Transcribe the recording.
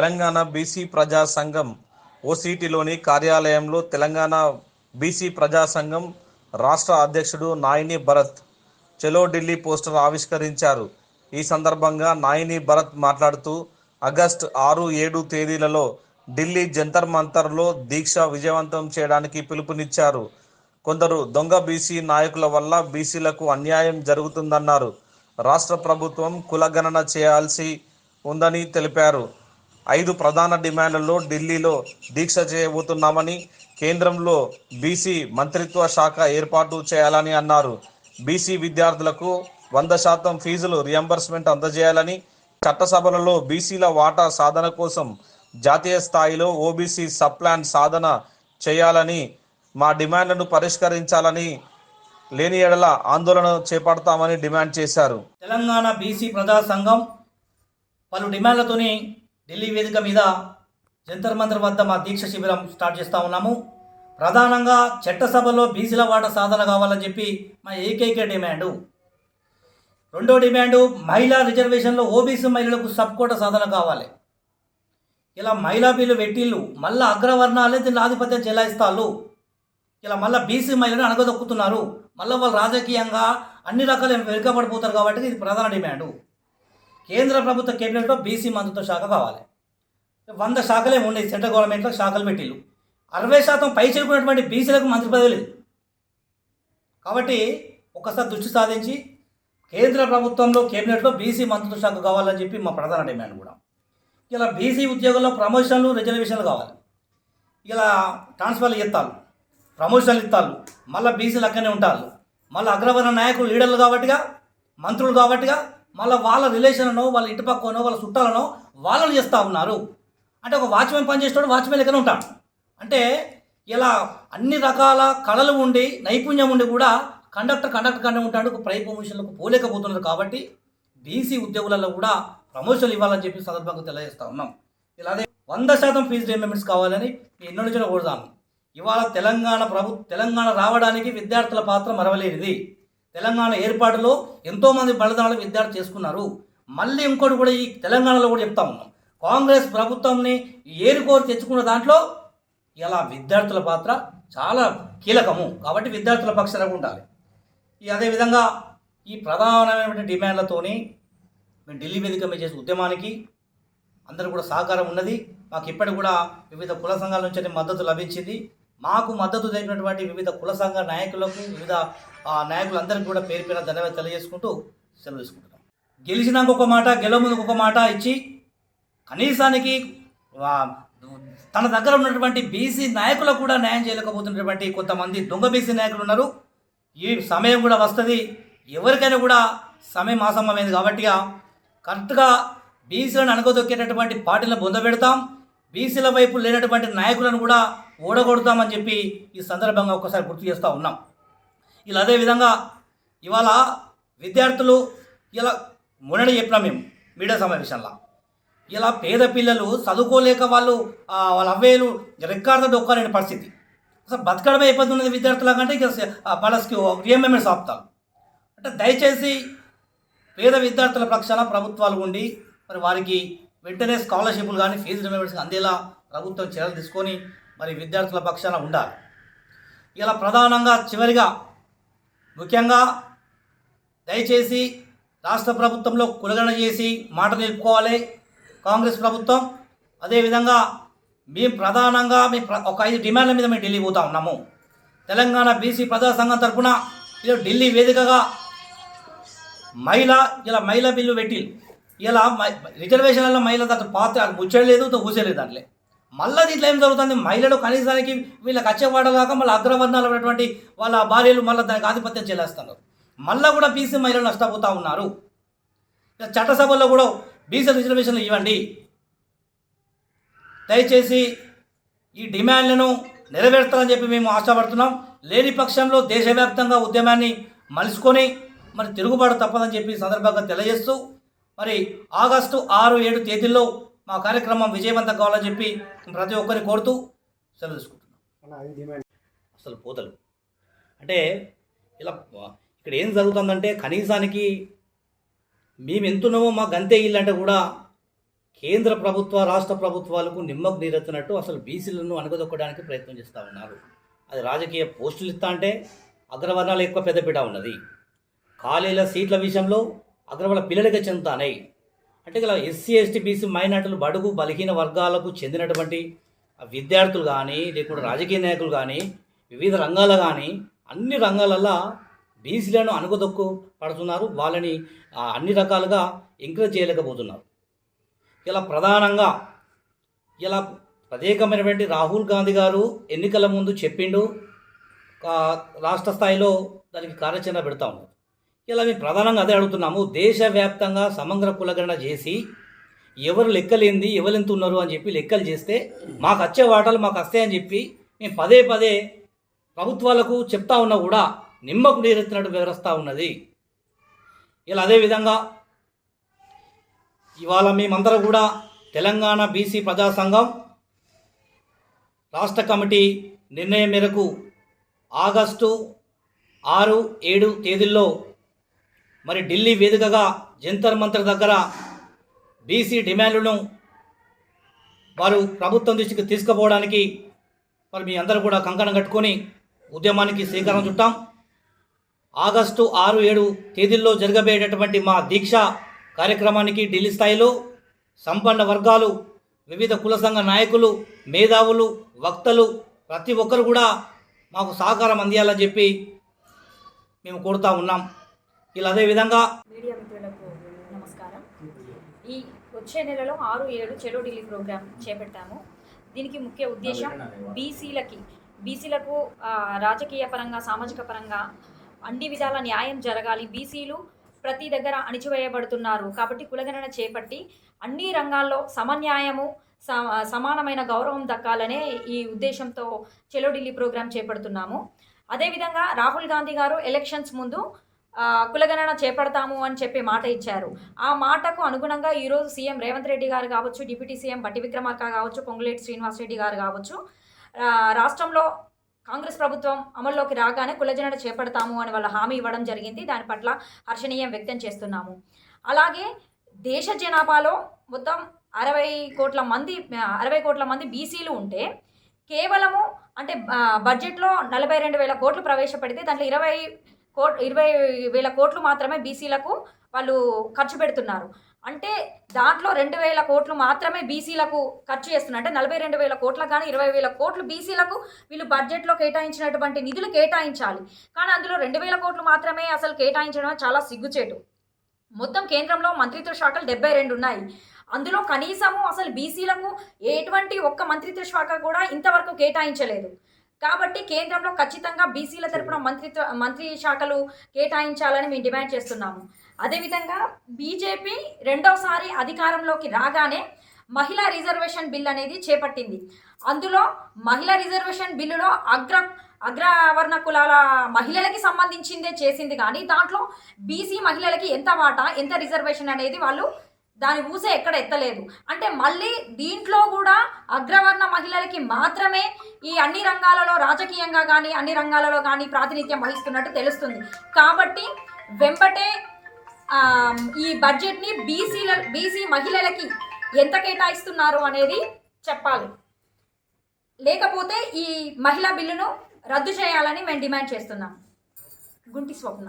Telangana BC ప్రజా సంఘం ఓసీటీలోని కార్యాలయంలో తెలంగాణ బీసీ ప్రజా సంఘం రాష్ట్ర అధ్యక్షుడు నాయిని భరత్ చలో ఢిల్లీ పోస్టర్ ఆవిష్కరించారు. ఈ సందర్భంగా నాయిని భరత్ మాట్లాడుతూ ఆగస్టు ఆరు ఏడు తేదీలలో ఢిల్లీ జంతర్ మంతర్లో దీక్ష విజయవంతం చేయడానికి పిలుపునిచ్చారు. కొందరు దొంగ బీసీ నాయకుల వల్ల బీసీలకు అన్యాయం జరుగుతుందన్నారు. రాష్ట్ర ప్రభుత్వం కులగణన చేయాల్సి ఉందని తెలిపారు. ఐదు ప్రధాన డిమాండ్లలో ఢిల్లీలో దీక్ష చేయబోతున్నామని కేంద్రంలో బీసీ మంత్రిత్వ శాఖ ఏర్పాటు చేయాలని అన్నారు. బీసీ విద్యార్థులకు వంద శాతం ఫీజులు రియంబర్స్మెంట్ అందజేయాలని చట్టసభలలో బీసీల వాటా సాధన కోసం జాతీయ స్థాయిలో ఓబీసీ సప్లాన్ సాధన చేయాలని మా డిమాండ్లను పరిష్కరించాలని లేని ఎడల ఆందోళన చేపడతామని డిమాండ్ చేశారు. తెలంగాణ బీసీ ప్రజా సంఘం పలు డిమాండ్లతోని ఢిల్లీ వేదిక మీద జంతర్ మంతర్ వద్ద మా దీక్ష శిబిరం స్టార్ట్ చేస్తూ ఉన్నాము. ప్రధానంగా చట్టసభలో బీసీల వాట సాధన కావాలని చెప్పి మా ఏకైక డిమాండు. రెండో డిమాండు మహిళా రిజర్వేషన్లో ఓబీసీ మహిళలకు సబ్ కోట సాధన కావాలి. ఇలా మహిళా బిల్లు పెట్టిళ్ళు మళ్ళా అగ్రవర్ణాలే దీన్ని ఆధిపత్యం చెలాయిస్తాళ్ళు. ఇలా మళ్ళీ బీసీ మహిళను అణగదొక్కుతున్నారు. మళ్ళీ వాళ్ళు రాజకీయంగా అన్ని రకాల వెనుకబడిపోతారు కాబట్టి ఇది ప్రధాన డిమాండు. కేంద్ర ప్రభుత్వ కేబినెట్లో బీసీ మంత్రిత్వ శాఖ కావాలి. వంద శాఖలే ఉండేది సెంట్రల్ గవర్నమెంట్లో శాఖలు పెట్టిళ్ళు. అరవై శాతం పై చేరుకున్నటువంటి బీసీలకు మంత్రి పదవి లేదు. కాబట్టి ఒకసారి దృష్టి సాధించి కేంద్ర ప్రభుత్వంలో కేబినెట్లో బీసీ మంత్రిత్వ శాఖ కావాలని చెప్పి మా ప్రధాన డిమాండ్ కూడా. ఇలా బీసీ ఉద్యోగుల్లో ప్రమోషన్లు రిజర్వేషన్లు కావాలి. ఇలా ట్రాన్స్ఫర్లు ఇస్తారు ప్రమోషన్లు ఇస్తారు. మళ్ళీ బీసీలు అక్కడనే ఉంటారు. మళ్ళీ అగ్రవర్ణ నాయకులు లీడర్లు కాబట్టిగా మంత్రులు కాబట్టిగా మళ్ళీ వాళ్ళ రిలేషన్నో వాళ్ళ ఇంటి పక్కనో వాళ్ళ చుట్టాలనో వాళ్ళని చేస్తూ ఉన్నారు. అంటే ఒక వాచ్మెన్ పనిచేసేటోడు వాచ్మెన్ లెక్కనే ఉంటాడు. అంటే ఇలా అన్ని రకాల కళలు ఉండి నైపుణ్యం ఉండి కూడా కండక్టర్ కండక్టర్ కంటే ఉంటాడు ప్రై ప్రమోషన్లకు పోలేకపోతున్నారు కాబట్టి బీసీ ఉద్యోగులలో కూడా ప్రమోషన్లు ఇవ్వాలని చెప్పి సందర్భంగా తెలియజేస్తా ఉన్నాం. ఇలాగే వంద శాతం ఫీజు రిమెంబర్స్ కావాలని ఎన్నో నుంచి కోరుతాను ఇవాళ తెలంగాణ ప్రభు తెలంగాణ రావడానికి విద్యార్థుల పాత్ర మరవలేనిది. తెలంగాణ ఏర్పాటులో ఎంతోమంది బలిదానాలు విద్యార్థులు చేసుకున్నారు. మళ్ళీ ఇంకోటి కూడా ఈ తెలంగాణలో కూడా చెప్తా ఉన్నాం. కాంగ్రెస్ ప్రభుత్వంని ఏరుకోరు తెచ్చుకున్న దాంట్లో ఇలా విద్యార్థుల పాత్ర చాలా కీలకము. కాబట్టి విద్యార్థుల పక్షాన ఉండాలి. ఈ అదేవిధంగా ఈ ప్రధానమైనటువంటి డిమాండ్లతోని మేము ఢిల్లీ వేదిక మీద చేసే ఉద్యమానికి అందరూ కూడా సహకారం ఉన్నది. మాకు ఇప్పటికి కూడా వివిధ కుల సంఘాల నుంచి మద్దతు లభించింది. మాకు మద్దతు తెలిపినటువంటి వివిధ కుల సంఘ నాయకులకు వివిధ ఆ, నాయకులందరికీ కూడా పేరు పేరు ధన్యవాదాలు తెలియజేసుకుంటూ సెలవు తీసుకుంటున్నాం. గెలిచినాక ఒక మాట గెలవముందుకు ఒక మాట ఇచ్చి కనీసానికి తన దగ్గర ఉన్నటువంటి బీసీ నాయకులకు కూడా న్యాయం చేయలేకపోతున్నటువంటి కొంతమంది దొంగ బీసీ నాయకులు ఉన్నారు. ఈ సమయం కూడా వస్తుంది. ఎవరికైనా కూడా సమయం ఆసమమైంది కాబట్టిగా కరెక్ట్గా బీసీలను అనగదొక్కేటటువంటి పార్టీలను బొందబెడతాం బీసీల వైపు లేనటువంటి నాయకులను కూడా ఓడగొడతామని చెప్పి ఈ సందర్భంగా ఒకసారి గుర్తు చేస్తూ ఉన్నాం. ఇలా అదేవిధంగా ఇవాళ విద్యార్థులు ఇలా మొన్ననే చెప్పినాం మేము మీడియా సమావేశంలో. ఇలా పేద పిల్లలు చదువుకోలేక వాళ్ళు వాళ్ళ అవ్వేలు రికార్డు డొక్కాలేని పరిస్థితి. అసలు బతకడమే ఇబ్బంది ఉన్నది విద్యార్థుల కంటే ఇక స- ఆ, వాళ్ళకి రియంబర్మెంట్స్ ఆపుతారు. అంటే దయచేసి పేద విద్యార్థుల పక్షాన ప్రభుత్వాలు ఉండి మరి వారికి వెంటనే స్కాలర్షిప్లు కానీ ఫీజు రిమెంబర్స్ అందేలా ప్రభుత్వం చర్యలు తీసుకొని మరి విద్యార్థుల పక్షాన ఉండాలి. ఇలా ప్రధానంగా చివరిగా ముఖ్యంగా దయచేసి రాష్ట్ర ప్రభుత్వంలో కులగణ చేసి మాట నిలుపుకోవాలి. కాంగ్రెస్ ప్రభుత్వం అదేవిధంగా మేము ప్రధానంగా మీ ఒక ఐదు డిమాండ్ల మీద మేము ఢిల్లీ పోతా ఉన్నాము. తెలంగాణ బీసీ ప్రజా సంఘం తరఫున ఇలా ఢిల్లీ వేదికగా మహిళ ఇలా మహిళా బిల్లు పెట్టి ఇలా మ- రిజర్వేషన్లలో మహిళ దాంట్లో పాత్ర ముచ్చలేదు ఊసేలేదు దాంట్లో. మళ్ళీ దీంట్లో ఏం జరుగుతుంది? మహిళలు కనీసానికి వీళ్ళకి అచ్చవాడలాగా మళ్ళీ అగ్రవర్ణాలు ఉన్నటువంటి వాళ్ళ భార్యలు మళ్ళీ దానికి ఆధిపత్యం చెల్లేస్తున్నారు. మళ్ళీ కూడా బీసీ మహిళలు నష్టపోతూ ఉన్నారు. చట్టసభల్లో కూడా బీసీ రిజర్వేషన్లు ఇవ్వండి. దయచేసి ఈ డిమాండ్లను నెరవేర్తాలని చెప్పి మేము ఆశపడుతున్నాం. లేని పక్షంలో దేశవ్యాప్తంగా ఉద్యమాన్ని మలుచుకొని మరి తిరుగుబాటు తప్పదని చెప్పి సందర్భంగా తెలియజేస్తూ మరి ఆగస్టు ఆరు ఏడు తేదీల్లో మా కార్యక్రమం విజయవంతం కావాలని చెప్పి ప్రతి ఒక్కరిని కోరుతూ సెలవు తీసుకుంటున్నాం. అసలు పోతలు. అంటే ఇలా ఇక్కడ ఏం జరుగుతుందంటే కనీసానికి మేము ఎంతున్నామో మాకు అంతే ఇల్లు అంటే కూడా కేంద్ర ప్రభుత్వ రాష్ట్ర ప్రభుత్వాలకు నిమ్మకు నీరెత్తినట్టు అసలు బీసీలను అణగదొక్కడానికి ప్రయత్నం చేస్తూ ఉన్నారు. అది రాజకీయ పోస్టులు ఇస్తా అంటే అగ్రవర్ణాలు ఎక్కువ పెద్దపీట ఉన్నది. ఖాళీల సీట్ల విషయంలో అగ్రవర్ణ పిల్లలకి చెందుతాయి అంటే ఇలా ఎస్సీ ఎస్టీ బీసీ మైనార్టీలు బడుగు బలహీన వర్గాలకు చెందినటువంటి విద్యార్థులు కానీ లేకుంటే రాజకీయ నాయకులు కానీ వివిధ రంగాల కానీ అన్ని రంగాలల్లో బీసీలను అణగదొక్కు పడుతున్నారు. వాళ్ళని అన్ని రకాలుగా ఎంకరేజ్ చేయలేకపోతున్నారు. ఇలా ప్రధానంగా ఇలా ప్రత్యేకమైనటువంటి రాహుల్ గాంధీ గారు ఎన్నికల ముందు చెప్పిండు రాష్ట్ర స్థాయిలో దానికి కార్యాచరణ పెడతా ఉన్నారు. ఇలా మేము ప్రధానంగా అదే అడుగుతున్నాము. దేశవ్యాప్తంగా సమగ్ర కులగణన చేసి ఎవరు లెక్కలేంది ఎవరు ఎంత ఉన్నారు అని చెప్పి లెక్కలు చేస్తే మాకు వచ్చే వాటాలు మాకు వస్తాయని చెప్పి మేము పదే పదే ప్రభుత్వాలకు చెప్తా ఉన్నా కూడా నిమ్మకు నీరెత్తినట్టు వివరిస్తూ ఉన్నది. ఇలా అదేవిధంగా ఇవాళ మేమందరం కూడా తెలంగాణ బీసీ ప్రజా సంఘం రాష్ట్ర కమిటీ నిర్ణయం మేరకు ఆగస్టు ఆరు ఏడు తేదీల్లో మరి ఢిల్లీ వేదికగా జంతర్ మంతర్ దగ్గర బీసీ డిమాండ్లను వారు ప్రభుత్వం దృష్టికి తీసుకుపోవడానికి మరి మీ అందరూ కూడా కంకణం కట్టుకొని ఉద్యమానికి శ్రీకారం చుట్టాం. ఆగస్టు ఆరు ఏడు తేదీల్లో జరగబోయేటటువంటి మా దీక్ష కార్యక్రమానికి ఢిల్లీ స్థాయిలో సంపన్న వర్గాలు వివిధ కుల సంఘ నాయకులు మేధావులు వక్తలు ప్రతి ఒక్కరు కూడా మాకు సహకారం అందియాలని చెప్పి మేము కోరుతా ఉన్నాం. ఇలా అదేవిధంగా మీడియా మిత్రులకు నమస్కారం. ఈ వచ్చే నెలలో ఆరు ఏడు చెలో ఢిల్లీ ప్రోగ్రాం చేపట్టాము దీనికి ముఖ్య ఉద్దేశం బీసీలకి బీసీలకు రాజకీయ పరంగా సామాజిక పరంగా అన్ని విధాల న్యాయం జరగాలి. బీసీలు ప్రతి దగ్గర అణిచివేయబడుతున్నారు. కాబట్టి కులగణన చేపట్టి అన్ని రంగాల్లో సమన్యాయము స- సమానమైన గౌరవం దక్కాలనే ఈ ఉద్దేశంతో చెలో ఢిల్లీ ప్రోగ్రాం చేపడుతున్నాము. అదేవిధంగా రాహుల్ గాంధీ గారు ఎలక్షన్స్ ముందు కులగణన చేపడతాము అని చెప్పి మాట ఇచ్చారు. ఆ మాటకు అనుగుణంగా ఈరోజు సీఎం రేవంత్ రెడ్డి గారు కావచ్చు డిప్యూటీ సీఎం బట్టి విక్రమార్క కావచ్చు పొంగులేటి శ్రీనివాస్ రెడ్డి గారు కావచ్చు రాష్ట్రంలో కాంగ్రెస్ ప్రభుత్వం అమల్లోకి రాగానే కులజనడ చేపడతాము అని వాళ్ళ హామీ ఇవ్వడం జరిగింది. దాని పట్ల హర్షణీయం వ్యక్తం చేస్తున్నాము. అలాగే దేశ జనాభాలో మొత్తం అరవై కోట్ల మంది అరవై కోట్ల మంది బీసీలు ఉంటే కేవలము అంటే బడ్జెట్లో నలభై రెండు వేల కోట్లు ప్రవేశపెడితే దాంట్లో ఇరవై కోట్ ఇరవై వేల కోట్లు మాత్రమే బీసీలకు వాళ్ళు ఖర్చు పెడుతున్నారు. అంటే దాంట్లో రెండు వేల కోట్లు మాత్రమే బీసీలకు ఖర్చు చేస్తున్నారు. అంటే నలభై రెండు వేల కోట్లకు కానీ ఇరవై వేల కోట్లు బీసీలకు వీళ్ళు బడ్జెట్లో కేటాయించినటువంటి నిధులు కేటాయించాలి. కానీ అందులో రెండు వేల కోట్లు మాత్రమే అసలు కేటాయించడం చాలా సిగ్గుచేటు. మొత్తం కేంద్రంలో మంత్రిత్వ శాఖలు డెబ్బై రెండు ఉన్నాయి. అందులో కనీసము అసలు బీసీలకు ఎటువంటి ఒక్క మంత్రిత్వ శాఖ కూడా ఇంతవరకు కేటాయించలేదు. కాబట్టి కేంద్రంలో ఖచ్చితంగా బీసీల తరపున మంత్రిత్వ మంత్రి శాఖలు కేటాయించాలని మేము డిమాండ్ చేస్తున్నాము. అదేవిధంగా బీజేపీ రెండోసారి అధికారంలోకి రాగానే మహిళా రిజర్వేషన్ బిల్ అనేది చేపట్టింది. అందులో మహిళా రిజర్వేషన్ బిల్లులో అగ్ర అగ్రవర్ణ కులాల మహిళలకి సంబంధించిందే చేసింది కానీ దాంట్లో బీసీ మహిళలకి ఎంత వాటా ఎంత రిజర్వేషన్ అనేది వాళ్ళు దాని ఊసే ఎక్కడ ఎత్తలేదు. అంటే మళ్ళీ దీంట్లో కూడా అగ్రవర్ణ మహిళలకి మాత్రమే ఈ అన్ని రంగాలలో రాజకీయంగా కానీ అన్ని రంగాలలో కానీ ప్రాతినిధ్యం వహిస్తున్నట్టు తెలుస్తుంది. కాబట్టి వెంబటే ఈ బడ్జెట్ని బీసీల బీసీ మహిళలకి ఎంత కేటాయిస్తున్నారు అనేది చెప్పాలి. లేకపోతే ఈ మహిళా బిల్లును రద్దు చేయాలని మేము డిమాండ్ చేస్తున్నాం. గుంటి స్వప్న.